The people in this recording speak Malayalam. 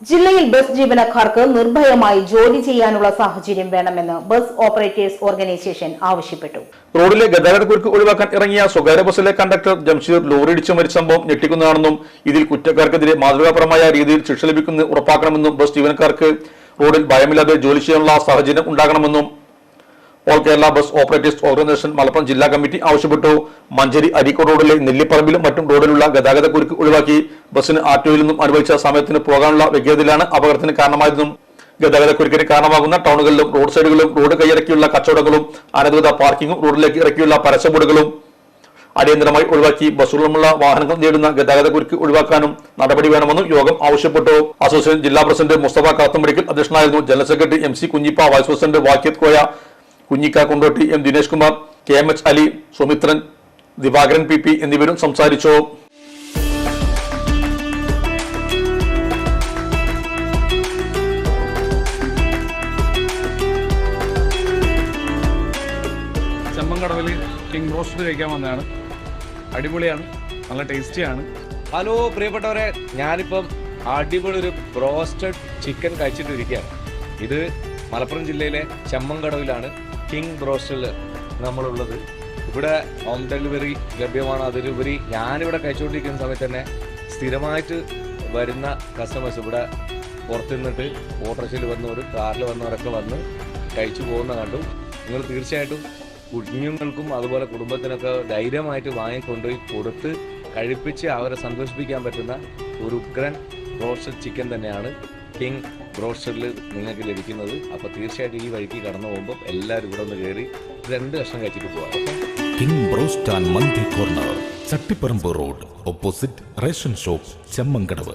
ജില്ലയിൽ ബസ് ജീവനക്കാർക്ക് നിർഭയമായി ജോലി ചെയ്യാനുള്ള സാഹചര്യം വേണമെന്ന് ബസ് ഓപ്പറേറ്റേഴ്സ് ഓർഗനൈസേഷൻ ആവശ്യപ്പെട്ടു. റോഡിലെ ഗതാഗതക്കുരുക്ക് ഒഴിവാക്കാൻ ഇറങ്ങിയ സ്വകാര്യ ബസ്സിലെ കണ്ടക്ടർ ജംഷീർ ലോറിയിടിച്ച് മരിച്ച സംഭവം ഞെട്ടിക്കുന്നതാണെന്നും ഇതിൽ കുറ്റക്കാർക്കെതിരെ മാതൃകാപരമായ രീതിയിൽ ശിക്ഷ ലഭിക്കുന്നത് ഉറപ്പാക്കണമെന്നും ബസ് ജീവനക്കാർക്ക് റോഡിൽ ഭയമില്ലാതെ ജോലി ചെയ്യാനുള്ള സാഹചര്യം ഉണ്ടാകണമെന്നും all Kerala bus operators organisation Malappuram ജില്ലാ കമ്മിറ്റി ആവശ്യപ്പെട്ടു. മഞ്ചേരി അരീക്കോട് റോഡിലെ നെല്ലിപ്പറമ്പിലും മറ്റും റോഡിലുള്ള ഗതാഗത കുരുക്ക് ഒഴിവാക്കി. ബസ്സിന് ആറ്റോയിൽ നിന്നും അനുവദിച്ച സമയത്തിന് പോകാനുള്ള വ്യഗ്രതയിലാണ് അപകടത്തിന് കാരണമായതെന്നും ഗതാഗത കുരുക്കിന് കാരണമാകുന്ന ടൗണുകളിലും റോഡ് സൈഡുകളിലും റോഡ് കൈയിറക്കിയുള്ള കച്ചവടങ്ങളും അനധികൃത പാർക്കിംഗും റോഡിലേക്ക് ഇറക്കിയുള്ള പരസ്യബോർഡുകളും അടിയന്തരമായി ഒഴിവാക്കി. ബസ്സുകളുമുള്ള വാഹനങ്ങൾ നേടുന്ന ഗതാഗത കുരുക്ക് ഒഴിവാക്കാനും നടപടി വേണമെന്നും യോഗം ആവശ്യപ്പെട്ടു. അസോസിയേഷൻ ജില്ലാ പ്രസിഡന്റ് മുസ്തഫ കാത്തമ്പടിക്കൽ അധ്യക്ഷനായിരുന്നു general secretary M C Kunhippa vice president Vakyath Koya Kunhikka Kondotty M Dinesh Kumar K M H Ali Sumithran Divakaran P P എന്നിവരും സംസാരിച്ചു. ചെമ്മൻകടവിൽ കിങ് റോസ്റ്റ് കഴിക്കാൻ വന്നതാണ്. അടിപൊളിയാണ് നല്ല ടേസ്റ്റിയാണ്. ഹലോ പ്രിയപ്പെട്ടവരെ ഞാനിപ്പം അടിപൊളി ഒരു ബ്രോസ്റ്റഡ് ചിക്കൻ കഴിച്ചിട്ടിരിക്കുകയാണ്. ഇത് മലപ്പുറം ജില്ലയിലെ ചെമ്മൻകടവിലാണ് കിങ് ബ്രോസ്റ്റിൽ നമ്മളുള്ളത്. ഇവിടെ ഹോം ഡെലിവറി ലഭ്യമാണ്. അതിലുപരി ഞാനിവിടെ കഴിച്ചുകൊണ്ടിരിക്കുന്ന സമയത്ത് തന്നെ സ്ഥിരമായിട്ട് വരുന്ന കസ്റ്റമേഴ്സ് ഇവിടെ പുറത്തു നിന്നിട്ട് ഓട്ടോറിക്ഷയിൽ വന്നവർ കാറിൽ വന്നവരൊക്കെ വന്ന് കഴിച്ചു പോകുന്ന കണ്ടു. നിങ്ങൾ തീർച്ചയായിട്ടും കുഞ്ഞുങ്ങൾക്കും അതുപോലെ കുടുംബത്തിനൊക്കെ ധൈര്യമായിട്ട് വാങ്ങിക്കൊണ്ടുപോയി കൊടുത്ത് കഴിപ്പിച്ച് അവരെ സന്തോഷിപ്പിക്കാൻ പറ്റുന്ന ഒരു ഉഗ്രൻ റോസ്റ്റഡ് ചിക്കൻ തന്നെയാണ് കിങ് ബ്രോസ്റ്ററിൽ നിങ്ങൾക്ക് ലഭിക്കുന്നത്. അപ്പോൾ തീർച്ചയായിട്ടും ഈ വഴിക്ക് കടന്നു പോകുമ്പോൾ എല്ലാവരും ഇവിടെ ഒന്ന് കയറി രണ്ട് കഷ്ണം കഴിച്ചിട്ട് പോകാം കിങ് ബ്രോസ്റ്റ് മന്തി corner Chattiparamba road opposite ration shop Chemmankadavu